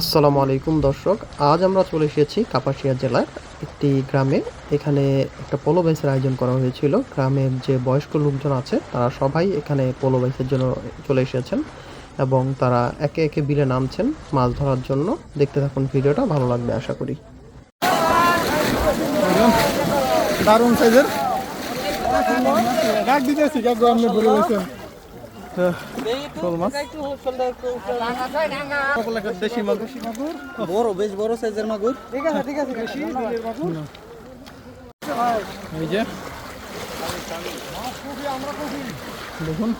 আসসালামু আলাইকুম দর্শক আজ আমরা চলে এসেছি কাপাসিয়া জেলার একটি গ্রামে। এখানে একটা পোলো বাইসের আয়োজন করা হয়েছিল। গ্রামের যে বয়স্ক লোকজন আছে তারা সবাই এখানে পোলো বাইসের জন্য চলে এসেছেন এবং তারা একে একে বিলে নামছেন মাছ ধরার জন্য। দেখতে থাকুন ভিডিওটা ভালো লাগবে আশা করি। দারুণ সাইজের। ডাক দিতেছি শোল মাছ। দেশি মাগুর বড় বেশ বড় সাইজের মাগুর। ঠিক আছে ঠিক আছে এই যে। দেখুন।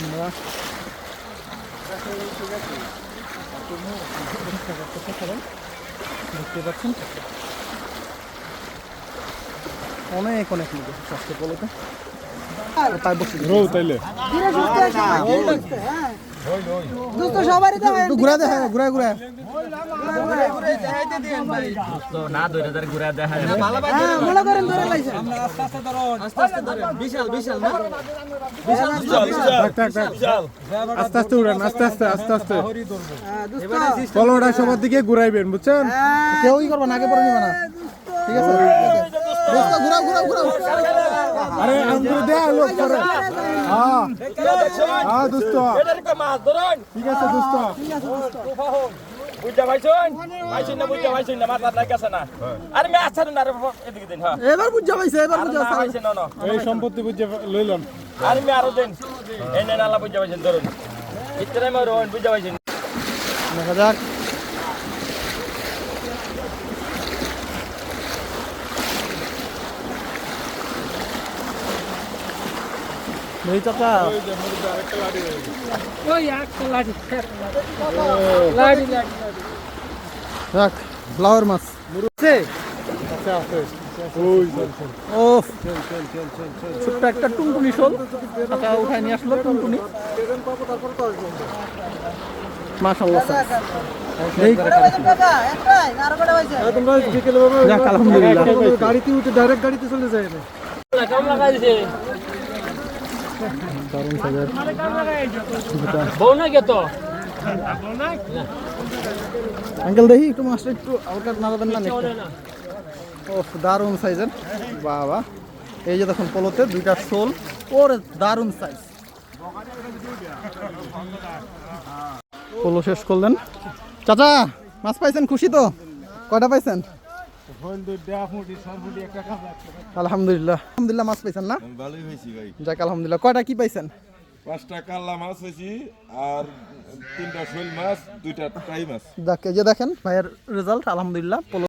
আমরা দেখতে পাচ্ছেন। অনেক অনেক মুখে স্বাস্থ্য বলতে আস্তে আস্তে উড়ান আস্তে আস্তে আস্তে আস্তে। কলোটা সবার দিকে ঘুরাইবেন বুঝছেন? কেউই করবে না আগে পরে নিবে না। ঠিক আছে? ঘুরাও ঘুরাও ঘুরাও। আরে আঙ্গুর দে লোক করে। হ্যাঁ হ্যাঁ দোস্ত ঠিক আছে দোস্ত বুঝা পাইছুন? পাইছুন না বুঝা পাইছুন না নাই কাছে না? আরে মে আচ্ছা না রে এদিকে দিন হ্যাঁ। এবার বুঝা পাইছে এবার বুঝা না না না। এই সম্পত্তি বুঝে লইলাম আরে মে আরও দিন। এই নেন আল্লাহ বুঝা পাইছেন ধরুন। ইতরে মে রোন বুঝা পাইছেন। দেখা যাক। যাক ফ্লাওয়ার মাছ। আছে? ও ছোট্ট একটা টুনটুনি শোল। টাকা উঠায় নিয়ে আসলো টুনটুনি। মাশাআল্লাহ আলহামদুলিল্লাহ। গাড়িতে উঠে ডাইরেক্ট গাড়িতে চলে যায় দিছে দারুণ সাজার বউ না তো? আঙ্কেল দেখি একটু মাছটা একটু আউটার নাড়াবেন না ও দারুণ সাইজের বাবা। এই যে দেখুন পলোতে দুইটা শোল। ওর দারুণ সাইজ পলো শেষ করলেন। চাচা মাছ পাইছেন? খুশি তো? কয়টা পাইছেন? আলহামদুলিল্লাহ। আলহামদুলিল্লাহ মাছ পাইছেন না? ভালোই হয়েছি ভাই। যাক আলহামদুলিল্লাহ। কয়টা কি পাইছেন? পাঁচটা কাল্লা মাছ হয়েছি আর তিনটা শোল মাছ দুইটা টাই মাছ। এই যে দেখেন ভাইয়ের রেজাল্ট আলহামদুলিল্লাহ। পলো